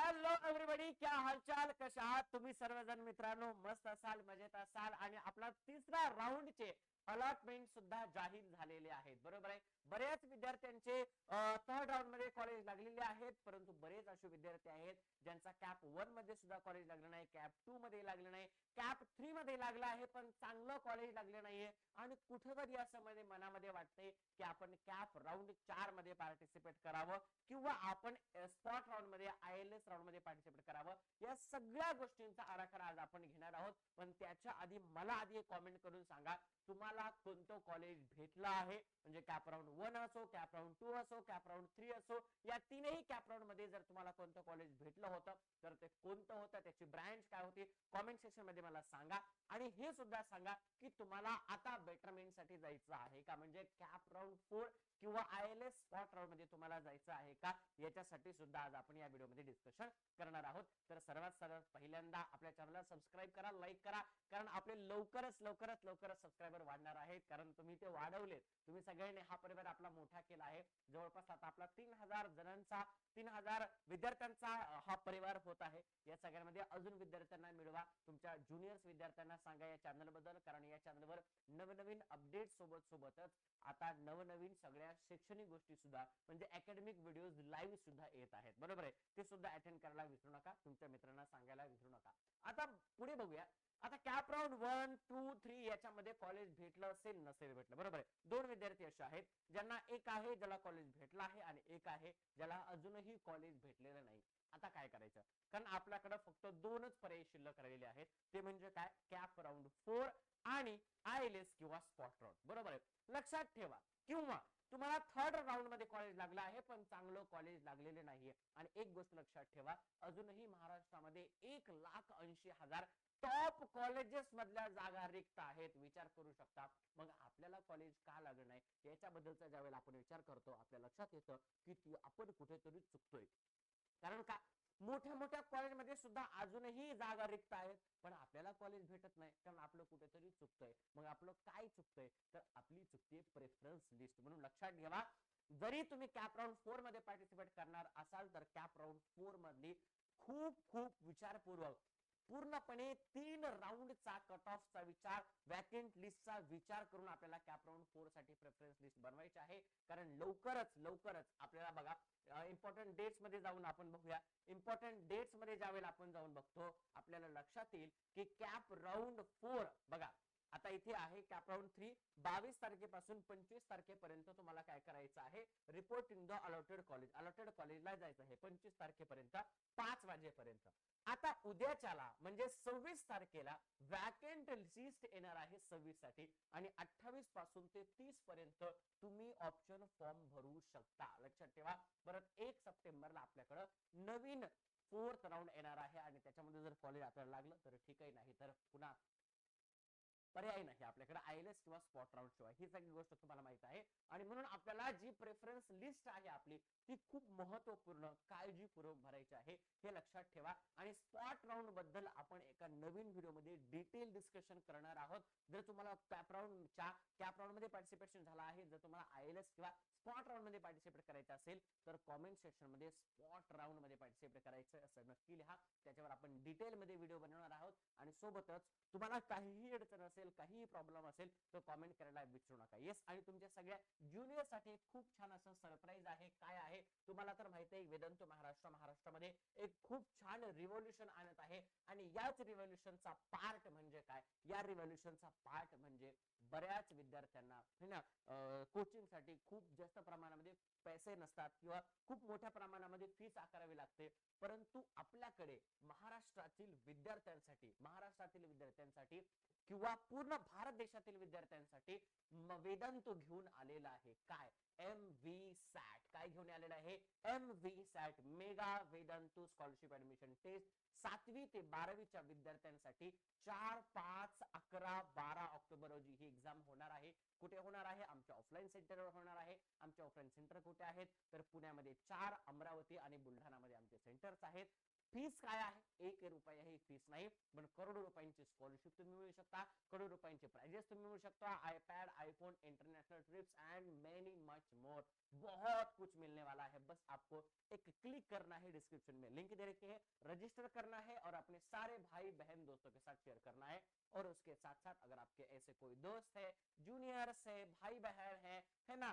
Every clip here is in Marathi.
हॅलो एव्हरीबडी क्या हालचाल? कशा आहात? तुम्ही सर्वजण मित्रांनो मस्त असाल मजेत असाल आणि आपला तिसरा राऊंडचे अलॉटमेंट सुद्धा जाहीर झालेले आहेत. बरोबर आहे? बऱ्याच विद्यार्थ्यांचे थर्ड राऊंडमध्ये कॉलेज लागलेले आहेत परंतु बरेच असे विद्यार्थी आहेत ज्यांचा कॅप वनमध्ये सुद्धा कॉलेज लागलं नाही कॅप टू मध्ये लागलं नाही कॅप थ्री मध्ये लागलं आहे पण चांगलं कॉलेज लागलं नाहीये आणि कुठेतरी असं मध्ये मनामध्ये वाटतंय की आपण कॅप राऊंड चारमध्ये पार्टिसिपेट करावं किंवा आपण स्पॉट राऊंडमध्ये आय एल एस राऊंडमध्ये पार्टिसिपेट करावं. या सगळ्या गोष्टींचा आराखडा आज आपण घेणार आहोत. पण त्याच्या आधी मला आधी एक कॉमेंट करून सांगा. तुम्हाला कोणतं कॉलेज भेटलं आहे? म्हणजे कॅप राऊंड वन असो कॅप राऊंड टू असो कॅप राऊंड थ्री असो या तीनही कॅप राऊंडमध्ये जर तुम्हाला कोणतं कॉलेज भेटलं होतं तर ते कोणतं होतं त्याची ब्रँच काय होती कॉमेंट सेक्शनमध्ये मला सांगा. आणि हे सुद्धा सांगा की तुम्हाला आता बेटरमेंटसाठी जायचं आहे का? म्हणजे कॅप राऊंड फोर किंवा आय एल एस स्पॉट राऊंडमध्ये तुम्हाला जायचं आहे का? याच्यासाठी सुद्धा आज आपण या व्हिडिओमध्ये डिस्कशन करणार आहोत. तर सर्वात सर्वात पहिल्यांदा आपल्या चॅनलला सबस्क्राईब करा लाईक करा. कारण आपले लवकरच लवकरच लवकरच सबस्क्रायबर वाढणार आहेत. कारण तुम्ही ते वाढवलेत. तुम्ही सगळ्यांनी हा परिवार आपला मोठा केला आहे. जवळपास आता आपला तीन हजार जणांचा तीन हजार विद्यार्थ्यांचा हा परिवार होत आहे. या सगळ्यांमध्ये अजून विद्यार्थ्यांना मिळवा. तुमच्या ज्युनियर्स विद्यार्थ्यांना सांगा या चॅनलबद्दल कारण या चॅनलवर नवनवीन अपडेट सोबत सोबतच आता नवनवीन सगळ्या शैक्षणिक गोष्टी सुद्धा म्हणजे अकॅडमिक व्हिडिओज लाईव्ह सुद्धा येत आहेत. बरोबर आहे? ते सुद्धा अटेंड करायला विसरू नका. तुमच्या मित्रांना सांगायला विसरू नका. आता पुढे बघूया. आता क्या दोन वन टू थ्री याच्यामध्ये कॉलेज भेटलं असेल नसेल भेटलं. बरोबर आहे? दोन विद्यार्थी असे आहेत ज्यांना एक आहे ज्याला कॉलेज भेटलं आहे आणि एक आहे ज्याला अजूनही कॉलेज भेटलेलं नाही. आता काय करायचं? कारण आपल्याकडे फक्त दोनच पर्याय शिल्लक राहिलेले आहेत. ते म्हणजे काय? कॅप राऊंड फोर आणि आयलेस किंवा स्पॉट राऊंड बरोबर आहे? लक्षात ठेवा. किंवा तुम्हाला थर्ड राऊंडमध्ये कॉलेज लागलं आहे पण चांगलं कॉलेज लागलेले नाहीये. आणि एक गोष्ट लक्षात ठेवा अजूनही महाराष्ट्रामध्ये एक लाख ऐंशी हजार टॉप कॉलेजेस मधल्या जागा रिक्त आहेत. विचार करू शकता. मग आपल्याला कॉलेज का लागलं नाही? याच्याबद्दलचा ज्यावेळेला आपण विचार करतो आपल्या लक्षात येतं की ती आपण कुठेतरी चुकतोय. कारण का? मोठ्या मोठ्या कॉलेजमध्ये सुद्धा अजूनही जागा रिक्त आहेत. पण आपल्याला कॉलेज भेटत नाही. कारण आपलं कुठेतरी चुकतंय. मग आपलं काय चुकतंय? तर आपली चुकते प्रेफरन्स लिस्ट म्हणून लक्षात ठेवा जरी तुम्ही कॅप राऊंड फोरमध्ये पार्टिसिपेट करणार असाल तर कॅप राऊंड फोर मधली खूप खूप विचारपूर्वक पूर्णपणे तीन राऊंडचा कट ऑफचा विचार वॅकेंट लिस्टचा विचार करून आपल्याला कॅप राऊंड फोरसाठी प्रेफरन्स लिस्ट बनवायची आहे. कारण लवकरच लवकरच आपल्याला बघा इम्पॉर्टंट डेट्समध्ये जाऊन आपण बघूया. इम्पॉर्टंट डेट्समध्ये ज्यावेळेला आपण जाऊन बघतो आपल्याला लक्षात येईल की कॅप राऊंड फोर बघा आता इथे आहे कॅप राऊंड थ्री बावीस तारखेपासून पंचवीस तारखेपर्यंत तुम्हाला काय करायचं आहे? Report in the allotted college allotted कॉलेजला जायचं आहे. पंचवीस तारखेपर्यंत. उद्याच्याला म्हणजे सव्वीस तारखेला वॅकेंट लिस्ट येणार आहे सव्वीससाठी आणि अठ्ठावीसपासून ते तीस पर्यंत तुम्ही ऑप्शन फॉर्म भरू शकता. लक्षात ठेवा. परत एक सप्टेंबरला आपल्याकडं नवीन फोर्थ राऊंड येणार आहे आणि त्याच्यामध्ये जर कॉलेज आपल्याला लागलं तर ठीक आहे नाही तर पुन्हा पर्याय नाही आपल्याकडे. आय किंवा स्पॉट राऊंड शिवाय. ही सगळी गोष्ट तुम्हाला माहीत आहे. आणि म्हणून आपल्याला जी प्रेफरन्स लिस्ट आहे आपली ती खूप महत्त्वपूर्ण काळजीपूर्वक भरायची आहे. हे लक्षात ठेवा. आणि स्पॉट याबद्दल आपण एका नवीन व्हिडिओमध्ये डिटेल डिस्कशन करणार आहोत जर तुम्हाला कॅप राऊंडच्या कॅप राऊंडमध्ये पार्टिसिपेशन झाला आहे जर तुम्हाला आय एल एस किंवा स्पॉट राऊंडमध्ये पार्टिसिपेट करायचं असेल तर कॉमेंट सेक्शनमध्ये स्पॉट राऊंडमध्ये पार्टिसिपेट करायचं असं नक्की लिहा. त्याच्यावर आपण डिटेल मध्ये व्हिडिओ बनवणार आहोत आणि सोबतच तुम्हाला काहीही अडचण असेल काहीही प्रॉब्लेम असेल तर कॉमेंट करायला विसरू नका. येस आणि तुमच्या सगळ्या ज्युनियरसाठी खूप छान असं सरप्राईज आहे. काय आहे? तुम्हाला तर माहिती आहे वेदांत महाराष्ट्र महाराष्ट्रामध्ये एक खूप छान रिव्होल्युशन आणत आहे. आणि याच रिव्होल्युशनचा काय या रिव्होल्युशनचा पार्ट म्हणजे बऱ्याच विद्यार्थ्यांना है ना? कोचिंगसाठी खूप जास्त प्रमाणामध्ये पैसे नसतात किंवा खूप मोठ्या प्रमाणामध्ये फीस आकारावी लागते. परंतु आपल्याकडे महाराष्ट्रातील विद्यार्थ्यांसाठी महाराष्ट्रातील विद्यार्थ्यांसाठी किंवा पूर्ण भारत देशातील विद्यार्थ्यांसाठी वेदांत घेऊन आलेला आहे. काय? एम व्ही सॅट काय घेऊन आलेला आहे? M V SAT mega Vedantu scholarship admission test सातवी ते बारावीच्या विद्यार्थ्यांसाठी चार पाच अकरा बारा ऑक्टोबर रोजी ही एक्झाम होणार आहे. कुठे होणार आहे? आमच्या ऑफलाईन सेंटरवर होणार आहे. आमच्या ऑफलाईन सेंटर कुठे आहेत? तर पुण्यामध्ये चार अमरावती आणि बुलढाणामध्ये आमचे सेंटर्स आहेत. फ़ीस काय आहे? एक रुपया ही फ़ीस नाही, पण करोडो रुपयांची स्कॉलरशिप तुम्ही मिळू शकता, करोडो रुपयांचे प्राइजेस तुम्ही मिळू शकता iPad iPhone international trips and many much more बहुत कुछ मिलने वाला है। बस आपको एक क्लिक करना है डिस्क्रिप्शन में। लिंक दे रखी है। रजिस्टर करना है और अपने सारे भाई, बहन, दोस्तों के साथ शेयर करना है। और उसके साथ साथ अगर आपके ऐसे कोई दोस्त है जूनियर्स है भाई बहन है है ना?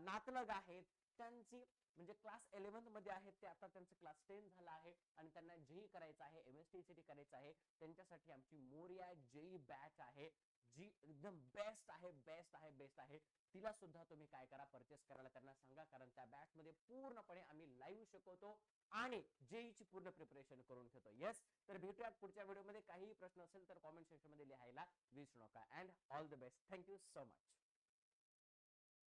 नातलग आहेत त्यांची म्हणजे क्लास इलेव्हन्थमध्ये आहेत ते आता त्यांचं क्लास टेन झालं आहे आणि त्यांना जेई करायचं आहे एम एस टी सी करायचं आहे. त्यांच्यासाठी आमची मोरिया जेई बॅच आहे जी एकदम बेस्ट आहे बेस्ट आहे बेस्ट आहे. तिला सुद्धा तुम्ही काय करा परचेस करायला त्यांना सांगा कारण त्या बॅच मध्ये पूर्णपणे आम्ही लाईव्ह शिकवतो आणि जेईची पूर्ण प्रिपरेशन करून घेतो येस तर भेटूया पुढच्या व्हिडिओमध्ये काही प्रश्न असेल तर कॉमेंट सेक्शनमध्ये लिहायला विसरू नका. And all the best thank you so much